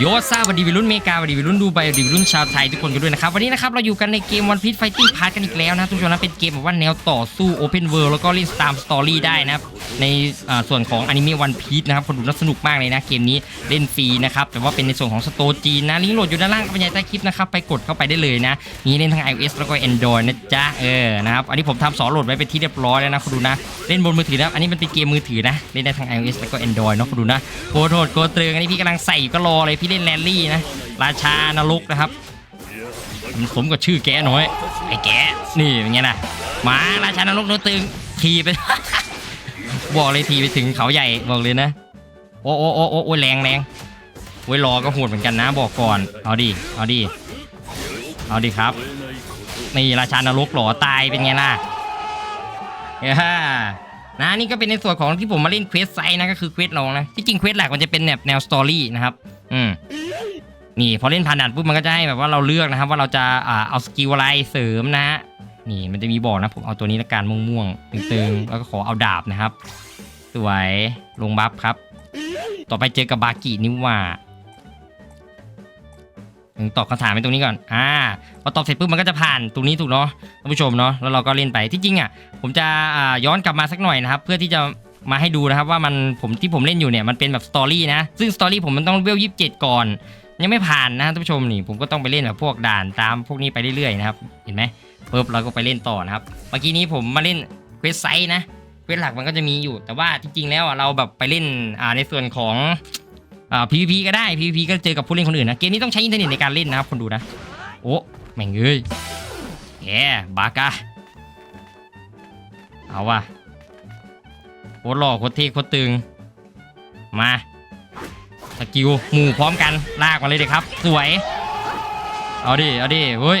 โยซ่าสวัสดีวัยรุ่นเมกาสวัสดีวัยรุ่นดูไบสวัสดีวัยรุ่นชาวไทยทุกคนกันด้วยนะครับ วันนี้นะครับเราอยู่กันในเกมวันพี e ไฟติ้งพาร์กันอีกแล้วนะทุกผู้ชมนะเป็นเกมแบบว่าแนวต่อสู้โอเพนเวิลด์แล้วก็เล่นตามสตอรี่ได้นะครับในส่วนของอนิเมะวันพี e นะครับคนดูน่าสนุกมากเลยนะเกมนี้เล่นฟรีนะครับแต่ว่าเป็นในส่วนของสโตจีนนะลิงก์โหลดอยู่ด้านล่างกับใหญ่ใต้คลิปนะครับไปกดเข้าไปได้เลยนะมีเล่นทั้ง iOS แล้วก็ Android นะจ๊ะเออนะครับอันนี้ผมทำสอนโหลดไว้เป็นที่เรียบร้อยแล้วนะคุณดูนะเล่นบนมือถือนะอันนี้มันเป็นเกมมือถือนะเล่นได้ทั้ง iOS แล้วก็ Android เนาะคุณดูนะโคตรโหดโคตรเตรึงอันนี้พี่กำลังใส่อยู่ก็รอเลยพี่เล่นแรลลี่นะ ราชานรกนะครับมันสมกับชื่อแกหน่อยไอ้แกนี่เป็นไงนะหมาราชานรกโนตึงทีไป บอกเลยทีไปถึงเขาใหญ่บอกเลยนะ โอ้โอ้โอ้โอ้โอแรงแรงโอ้ยรอก็โหดเหมือนกันนะบอกก่อน เอาดิเอาดิเอาดิครับนี่ราชานรกหล่อตายเป็นไงล่ะเฮ้ยนะนี่ก็เป็นในส่วนของที่ผมมาเล่นเควสไซต์นะก็คือเควสลองนะที่จริงเควสหลักมันจะเป็นแบบแนวสตอรี่นะครับ อืมนี่พอเล่นผ่านด่านปุ๊บมันก็จะให้แบบว่าเราเลือกนะครับ ว่าเราจะอ่าเอาสกิลอะไรเสริมนะฮะนี่มันจะมีบอกนะผมเอาตัวนี้ละกันม่วงๆตึงๆแล้วก็ขอเอาดาบนะครับ สวยลงบัฟครับ ต่อไปเจอกับบากินิว่าอืมตอบคำถามไปตรงนี้ก่อน อ่า พอตอบเสร็จปุ๊บมันก็จะผ่านตรงนี้ถูกเนาะ ท่านผู้ชมเนาะ แล้วเราก็เล่นไป ที่จริงอะ ผมจะย้อนกลับมาสักหน่อยนะครับ เพื่อที่จะ มาให้ดูนะครับว่ามันผมที่ผมเล่นอยู่เนี่ยมันเป็นแบบสตอรี่นะ ซึ่งสตอรี่ผมมันต้องเวลยี่สิบเจ็ดก่อน ยังไม่ผ่านนะท่านผู้ชมนี่ผมก็ต้องไปเล่นแบบพวกด่านตามพวกนี้ไปเรื่อยๆนะครับเห็นไหมปุ๊บเราก็ไปเล่นต่อนะครับเมื่อกี้นี้ผมมาเล่นเควสไซต์นะเควสหลักมันก็จะมีอยู่ แต่ว่าจริงๆแล้วเราแบบไปเล่นอ่าในส่วนของอ่า PVP ก็ได้ PVP ก็เจอกับผู้เล่นคนอื่นนะ เกมนี้ต้องใช้อินเทอร์เน็ตในการเล่นนะครับคนดูนะ โอ้แม่งเอ้ยแหมบากาเอาว่ะ ตรหล่อโคตรเท่โคตรตึง มาสกิลหมู่พร้อมกันลากมาเลยเด็กครับ สวย เอาดิ เอาดิเฮ้ย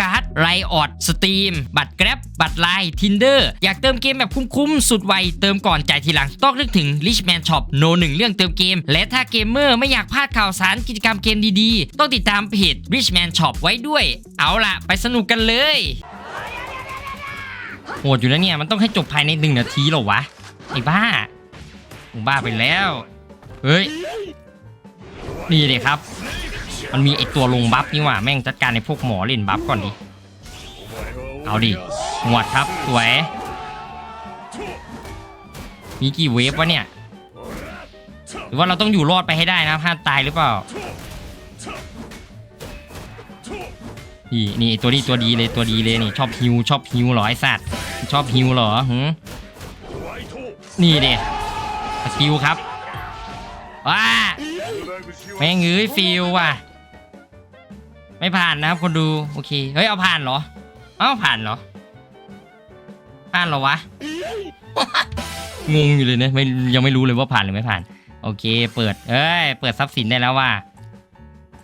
การ์ดไรออดสตรีมบัตรแกร็บบัตรไลน์ทินเดอร์อยากเติมเกมแบบคุ้มๆ สุดไว เติมก่อนจ่ายทีหลัง ต้องนึกถึง Richman Shop โนหนึ่งเรื่องเติมเกม และถ้าเกมเมอร์ไม่อยากพลาดข่าวสารกิจกรรมเกมดีๆ ต้องติดตามเพจ Richman Shop ไว้ด้วย เอาล่ะ ไปสนุกกันเลยโหดอยู่แล้วเนี่ย มันต้องให้จบภายในหนึ่งนาทีหรอวะ ไอ้บ้ามึงบ้าไปแล้ว เฮ้ย นี่เลยครับ มันมีไอตัวลงบัฟนี่ว่าแม่งจัดการในพวกหมอเล่นบัฟก่อนดิเอาดิหวดครับสวย มีกี่เวฟวะเนี่ย หรือว่าเราต้องอยู่รอดไปให้ได้นะห้ามตายหรือเปล่านี่นี่ตัวนี้ตัวดีเลยตัวดีเลยนี่ชอบฮิวชอบฮิวเหรอไอสัตว์ชอบฮิวเหรอหืนี่เด็สกิลครับว้าแม่งเอ้ยฟิลว่ะ ไม่ผ่านนะครับคนดูโอเคเฮ้ยเอาผ่านเหรอเอาผ่านเหรอผ่านเหรอวะงงอยู่เลยนะไม่ยังไม่รู้เลยว่าผ่านหรือไม่ผ่าน โอเค เปิดเอ้ยเปิดทรัพย์สินได้แล้วว่า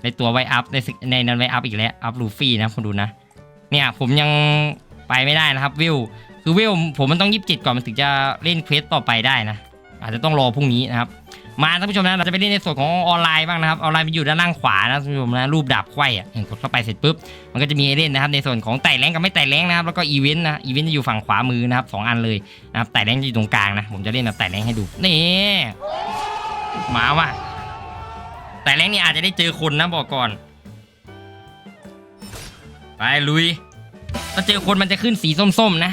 ในตัวไวอัพในในนั้นไวอัพอีกแล้วอัพลูฟี่นะคนดูนะ เนี่ยผมยังไปไม่ได้นะครับวิวคือวิวผมมันต้องยิบจิตก่อนมันถึงจะเล่นเควสต่อไปได้นะ อาจจะต้องรอพรุ่งนี้นะครับ มาท่านผู้ชมนะเราจะไปเล่นในส่วนของออนไลน์บ้างนะครับออนไลน์มันอยู่ด้านล่างขวานะท่านผู้ชมนะรูปดาบไขว้อะเห็นกดเข้าไปเสร็จปุ๊บมันก็จะมีเล่นนะครับในส่วนของไต่แรงกับไม่ไต่แรงนะครับแล้วก็อีเวนต์นะอีเวนต์จะอยู่ฝั่งขวามือนะครับสองอันเลยนะครับไต่แรงจะอยู่ตรงกลางนะผมจะเล่นแบบไต่แรงให้ดูนี่มาว่ะไต่แรงนี่อาจจะได้เจอคนนะบอกก่อนไปลุยถ้าเจอคนมันจะขึ้นสีส้มๆนะ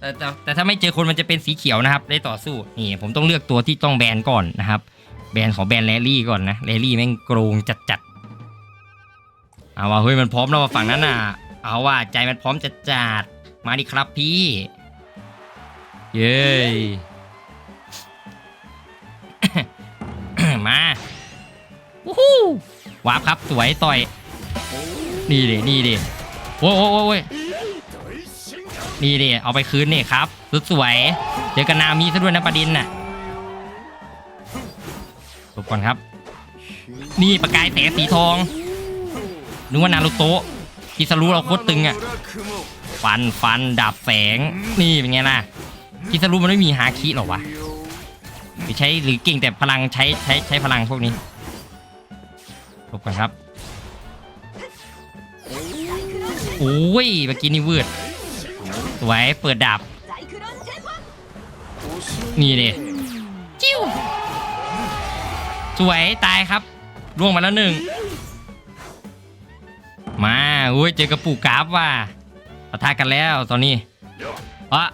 แต่แต่แต่ถ้าไม่เจอคนมันจะเป็นสีเขียวนะครับ ได้ต่อสู้นี่ผมต้องเลือกตัวที่ต้องแบนก่อนนะครับ แบนของแบนแรลลี่ก่อนนะแรลลี่แม่งโกรงจัดจัดเอาว่าเฮ้ยมันพร้อมแล้วว่าฝั่งนั้นน่ะ เอาว่าใจมันพร้อมจัดจัดมาดิครับพี่ เย้มาวู้ฮู้วาร์ปครับสวยต่อย นี่ดินี่ดิโอ้ยโอ้ยโอ้ย นี่ดิเอาไปคืนนี่ครับสุดสวยเจอกันนามีซะด้วยนะประด็นน่ะจบก่อนครับ นี่ประกายแสงสีทองนึกว่านารูโตะคิสารุเราโคตรตึงอะฟันฟันดาบแสงนี่เป็นไงล่ะคิสารุมันไม่มีฮาคิหรอวะหรือใช้หรือเก่งแต่พลังใช้ใช้ใช้พลังพวกนี้ลบกันครับโอ้ยเมื่อกี้นี่วืด สวยเปิดดาบนี่ดิจิ้วสวยตายครับล่วงมาแล้วหนึ่งมาอุ้ยเจอกระปูกราฟว่ะปะทะกันแล้วตอนนี้อะ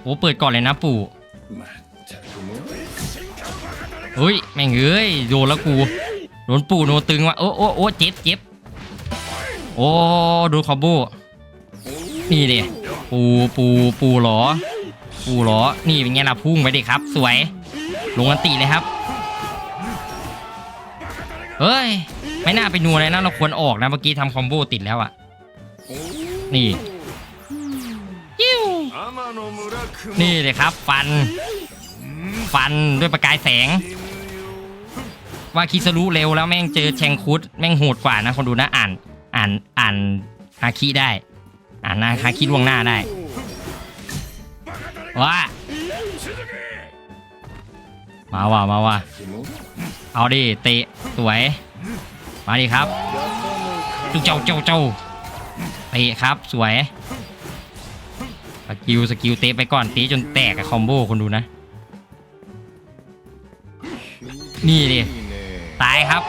โอ้เปิดก่อนเลยนะปู่เฮ้ยแม่งเอ้ยโดนแล้วกูโดนปู่โดนตึงว่ะโอ้โอ้โอ้เจ็บเจ็บโอ้โดนคอมโบนี่ดิ ปูปูปูหรอ ปูหรอ นี่เป็นไงล่ะพุ่งไปดิครับ สวย ลงอันตีเลยครับเฮ้ย ไม่น่าไปนัวเลยนะเราควรออกนะเมื่อกี้ทำคอมโบติดแล้วอะนี่ยิ้วนี่เลยครับ ฟัน ฟันด้วยประกายแสง ว่าคิสรุเร็วแล้วแม่งเจอแชงคุดแม่งโหดกว่านะคนดูนะอ่าน อ่านอ่านฮาคิได้ อ่านนาฮาคิล่วงหน้าได้ว้ามาว่ะมาว่ะเอาดิเตะสวย มาดิครับจุเจ้าเจ้าเจ้าเตะครับสวยสกิลสกิลเตะไปก่อนตีจนแตกกับคอมโบคนดูนะ นี่ดิตายครับ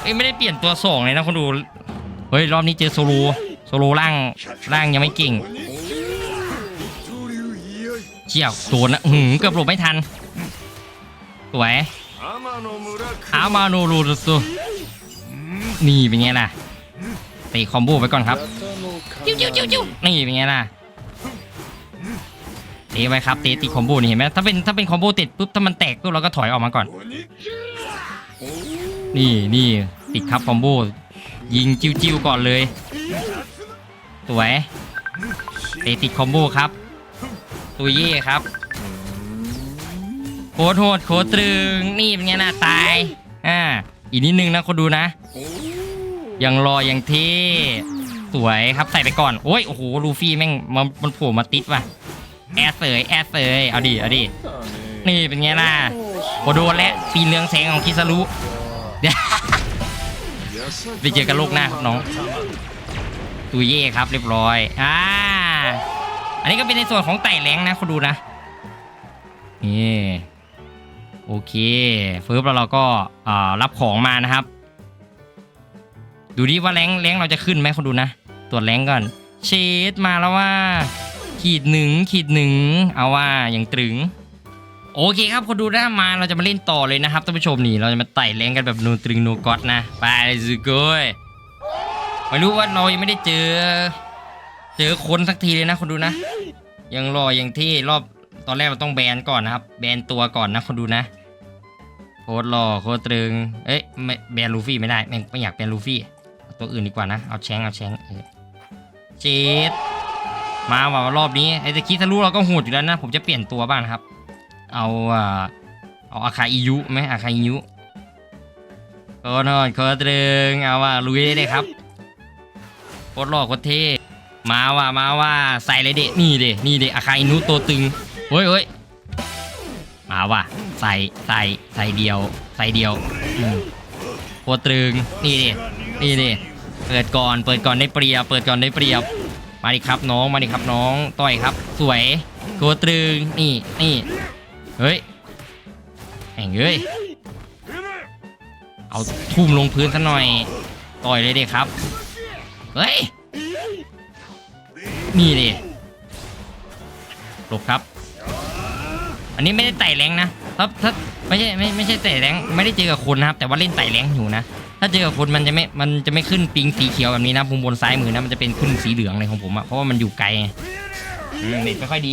เอ้ยไม่ได้เปลี่ยนตัวสองเลยนะคนดูเฮ้ยรอบนี้เจอโซโล โซโลร่างร่างยังไม่เก่งเชี่ยวโดนนะหืมเกือบหลบไม่ทันสวยอามาโนรูสุนี่เป็นไงล่ะเตะคอมโบไปก่อนครับจิ้วจิ้วจิ้วจิ้วนี่เป็นไงล่ะเตะไปครับเตะตีคอมโบนี่เห็นไหมถ้าเป็นถ้าเป็นคอมโบติดปุ๊บถ้ามันแตกปุ๊บเราก็ถอยออกมาก่อน นี่นี่ติดครับคอมโบยิงจิ้วจิ้วก่อนเลย สวยเตะติดคอมโบครับตัวเย่ครับ โคตรโหดโคตรตรึง นี่เป็นไงนะตาย อ่า อีกนิดนึงนะคนดูนะ ยังรอยังเท่สวยครับใส่ไปก่อน โอ้ย โอ้โห ลูฟี่แม่งมันมันโผล่มาติดว่ะ แอสเสยแอสเสยเอาดิ เอาดิ นี่เป็นไงล่ะโอโดนและปีนเรืองแสงของคิสารุเดี๋ยวไปเจอกันโลกหน้าครับน้อง ตุยเย่ครับเรียบร้อยอ่าอันนี้ก็เป็นในส่วนของไต่แรงนะคุณดูนะนี่โอเคเฟิร์บแล้วเราก็อ่ารับของมานะครับ ดูดิว่าแรงแรงเราจะขึ้นไหมคุณดูนะตรวจแรงก่อนเชดมาแล้วว่า ขีดหนึ่งขีดหนึ่งเอาว่าอย่างตรึงโอเคครับคนดูนะมาเราจะมาเล่นต่อเลยนะครับท่านผู้ชมนี่เราจะมาไต่แรงกันแบบนูตรึงนูก๊อตนะไปสุโกย ไม่รู้ว่าเรายังไม่ได้เจอ เจอคนสักทีเลยนะคนดูนะ ยังรออยังที่รอบตอนแรกเราต้องแบนก่อนนะครับ แบนตัวก่อนนะคนดูนะโคตรรอโคตรตรึง เอ๊ะไม่แบนลูฟี่ไม่ได้ไม่ไม่อยากแบนลูฟี่เอาตัวอื่นดีกว่านะ เอาแชงเอาแชงเออเจดมาว่ารอบนี้ไอ้ตะคิดทะลุเราก็โหดอยู่แล้วนะ ผมจะเปลี่ยนตัวบ้างนะครับเอาอาเอาอาคาอิยุไหมอาคาอิยุโคตรโหดโคตรตรึงเอาว่าลุยได้เลยครับ โคตรหล่อโคตรเท่มาว่ามาว่าใส่เลยเด็นี่เด็นี่เด็อาคาอินุตัวตึงเฮ้ยเฮ้ยมาว่าใส่ใส่ใส่เดียว ใส่เดียวโคตรตึงนี่เด็นี่เด็เปิดก่อนเปิดก่อนได้เปรียบเปิดก่อนได้เปรียบมาดิครับน้องมาดิครับน้องต่อยครับ สวยโคตรตรึงนี่นี่เฮ้ยแหงเอ้ยเอาทุ่มลงพื้นซะหน่อยต่อยเลยเด็ครับ เฮ้ย นี่ดิหลบครับ อันนี้ไม่ได้ไต่แรงนะถ้าถ้าไม่ใช่ไม่ไม่ใช่ไต่แรงไม่ได้เจอกับคนนะครับ แต่ว่าเล่นไต่แรงอยู่นะ ถ้าเจอกับคนมันจะไม่ มันจะไม่ขึ้นปิงสีเขียวแบบนี้นะมุมบนซ้ายมือนะ มันจะเป็นขึ้นสีเหลืองเลยของผมอะเพราะว่ามันอยู่ไกลเน็ตไม่ค่อยดี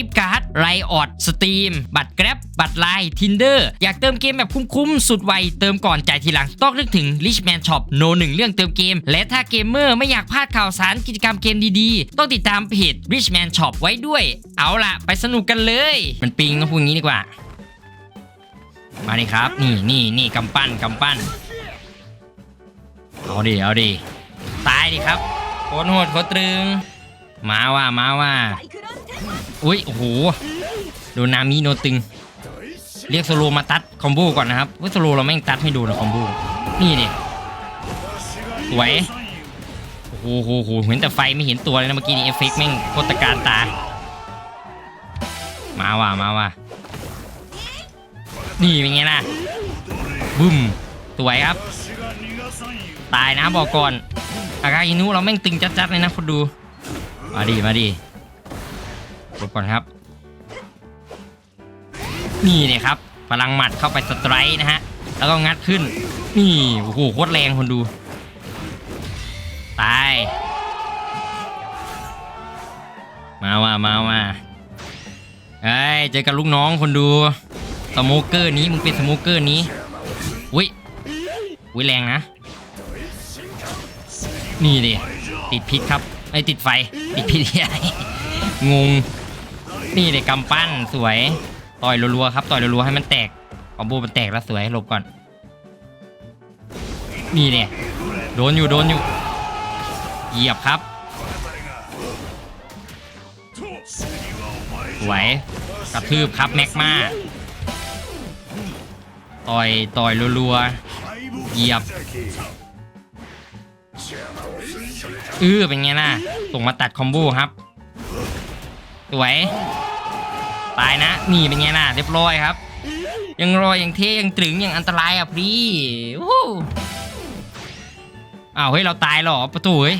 ฟต์การ์ดไรออดสตรีมบัตรแกร็บบัตรไลน์ทินเดอร์อยากเติมเกมแบบคุ้มๆ สุดไว เติมก่อนจ่ายทีหลัง ต้องนึกถึง Richman Shop โนหนึ่งเรื่องเติมเกม และถ้าเกมเมอร์ไม่อยากพลาดข่าวสารกิจกรรมเกมดีๆ ต้องติดตามเพจ Richman Shop ไว้ด้วย เอาล่ะ ไปสนุกกันเลย มันปิงต้องพูดงี้ดีกว่า มาดิครับ นี่นี่นี่กำปั้นกำปั้นเอาดิเอาดิตายดิครับโคตรโหดโคตรตรึง มาว่ามาว่าอุ้ยโอ้โหโดนนามิโนตึง เรียกโซโลมาตัดคอมโบก่อนนะครับว่าโซโลเราแม่งตัดให้ดูนะคอมโบนี่ดิสวยโอ้โหโหโหเห็นแต่ไฟไม่เห็นตัวเลยนะเมื่อกี้นี่เอฟเฟกต์แม่งโคตรตะการตา มาว่ะมาว่ะนี่เป็นไงล่ะบึ้มสวยครับ ตายนะบอกก่อนอากาอินุเราแม่งตึงจัดๆเลยนะคนดู มาดีมาดีกดก่อนครับ นี่เนี่ยครับ พลังหมัดเข้าไปสไตร์นะฮะ แล้วก็งัดขึ้น นี่ โอ้โห โคตรแรงคนดู ตาย มาว่ามาว่าเอ้ย เจอกับลูกน้องคนดู สโมเกอร์นี้ มึงเป็นสโมเกอร์นี้ อุ้ย อุ้ยแรงนะ นี่ดิติดพิษครับ ไม่ติดไฟติดพิษใหญ่งงนี่เลยกำปั้นสวย ต่อยรัวๆครับ ต่อยรัวๆให้มันแตกคอมโบมันแตกแล้วสวยหลบก่อนนี่เนี่ยโดนอยู่โดนอยู่เหยียบครับสวยกระทืบครับแม็กมาต่อยต่อยรัวๆเหยียบ เออเป็นไงล่ะ ส่งมาตัดคอมโบครับ สวย ตายนะ นี่เป็นไงล่ะ เรียบร้อยครับ ยังรอยยังเท่ยังตรึงยังอันตรายอะพี่โอ้อ้าวเฮ้ยเราตายหรอประตูเฮ้ย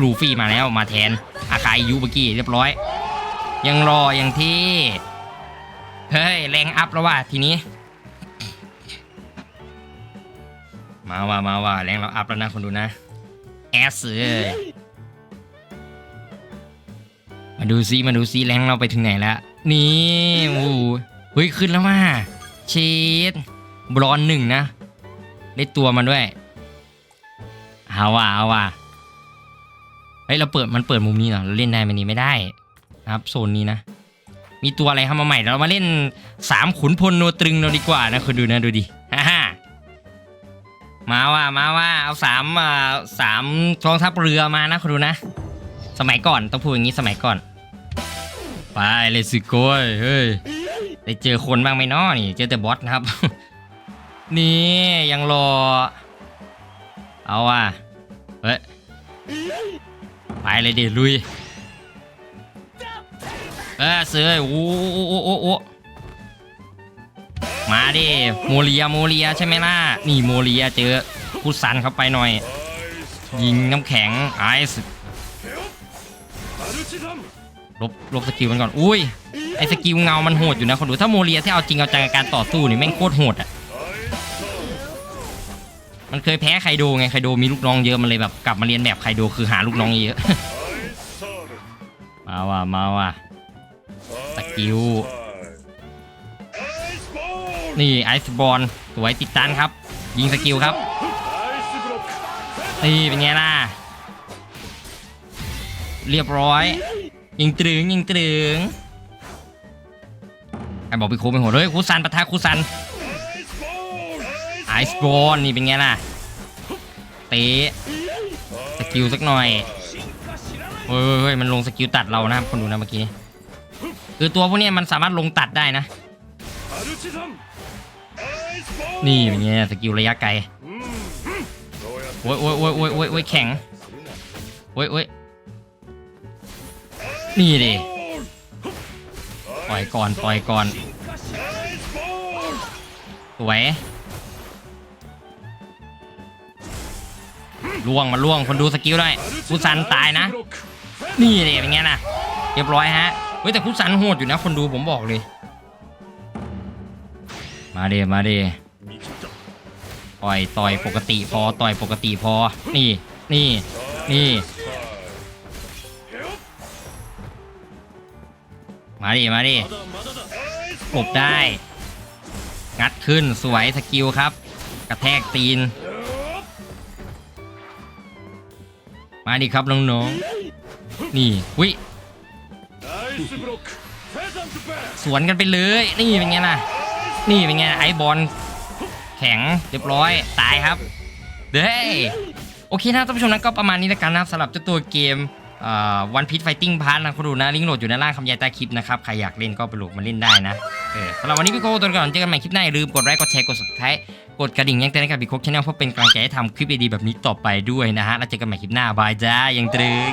ลูฟี่มาแล้วมาแทน อาคายยูเมื่อกี้เรียบร้อย ยังรอยังเท่เฮ้ยแรงอัพแล้วว่ะทีนี้ มาว่ามาว่าแรงเราอัพแล้วนะคนดูนะแอสเอ้ย มาดูซิมาดูซิแรงเราไปถึงไหนแล้วนี่โอ้โหเฮ้ยขึ้นแล้วมาเชดบรอนหนึ่งนะ ได้ตัวมาด้วยเอาว่ะเอาว่ะเฮ้ยเราเปิดมันเปิดมุมนี้เหรอเราเล่นได้ไหมนี่ไม่ได้นะครับโซนนี้นะ มีตัวอะไรเข้ามาใหม่เดี๋ยวเรามาเล่นสามขุนพลโนตรึงเราดีกว่านะคุณดูนะดูดิฮ่าฮ่ามาว่ามาว่าเอาสามอ่าสามกองทัพเรือมานะคุณดูนะ สมัยก่อนต้องพูดอย่างนี้สมัยก่อน ไปเลยสิโก้ยเฮ้ยได้เจอคนบ้างไหมน้อนี่ เจอแต่บอสนะครับ นี่ยังรอ เอาว่ะเฮ้ยไปเลยดิลุยเออเสือโอ้โอ้โอ้โอ้โอ้มาดิโมเลียโมเลียใช่ไหมล่ะนี่โมเลียเจอคุซันเข้าไปหน่อย ยิงน้ำแข็งไอซ์ ลบลบสกิลมันก่อน อุ้ย ไอสกิลเงา มันโหดอยู่นะคนดู ถ้าโมเรียที่เอาจริงเอาจังกับการต่อสู้นี่แม่งโคตรโหดอะ มันเคยแพ้ไคโดไง ไคโดมีลูกน้องเยอะ มันเลยแบบกลับมาเรียนแบบไคโดคือหาลูกน้องเยอะ มาว่ะ มาว่ะ สกิล นี่ไอซ์บอลสวยติดตันครับ ยิงสกิลครับ นี่เป็นไงล่ะ เรียบร้อย ยิงตรึงยิงตรึงไอ้บอกพี่โคเป็นหัวเลยคูซันปะทะคูซันไอซ์บอลนี่เป็นไงล่ะเตะสกิลสักหน่อยเฮ้ยเฮ้ยมันลงสกิลตัดเรานะครับคนดูนะเมื่อกี้คือตัวพวกนี้มันสามารถลงตัดได้นะ นี่เป็นไงสกิลระยะไกลโอ้ยโอ้ยโอ้ยโอ้ยโอ้ยโอ้ยแข็งโอ้ยโอ้ย นี่ดิปล่อยก่อนปล่อยก่อนสวยล่วงมาล่วงคนดูสกิลด้วยคุซันตายนะ นี่เลยเป็นไงนะเรียบร้อยฮะเฮ้ยแต่คุซันโหดอยู่นะ คนดูผมบอกเลย มาเดมาเดต่อยต่อยปกติพอต่อยปกติพอ นี่นี่นี่ มาดิ มาดิกบได้ งัดขึ้นสวยสกิลครับ กระแทกตีน มาดิครับน้องๆ นี่วิสวนกันไปเลย นี่เป็นไงล่ะนี่เป็นไงไอบอลแข็งเรียบร้อย ตายครับ เด้ยโอเคนะท่านผู้ชมนั้นก็ประมาณนี้แล้วกันนะครับสำหรับเจ้าตัวเกม วันพีทไฟติ้งพาร์ทนะคุณดูนะ ลิงก์โหลดอยู่ในล่างคำยายใต้คลิปนะครับ ใครอยากเล่นก็ไปโหลดมาเล่นได้นะเออสำหรับวันนี้พี่โก้ตัวก่อนเจอกันใหม่คลิปหน้าอย่าลืมกดไลค์กดแชร์กด subscribe กดกระดิ่งแจ้งเตือนกับบิ๊กโคกชาแนลเพื่อเป็นกำลังใจให้ทำคลิปดีๆแบบนี้ต่อไปด้วยนะฮะแล้วเจอกันใหม่คลิปหน้าบายจ้ายังตรึง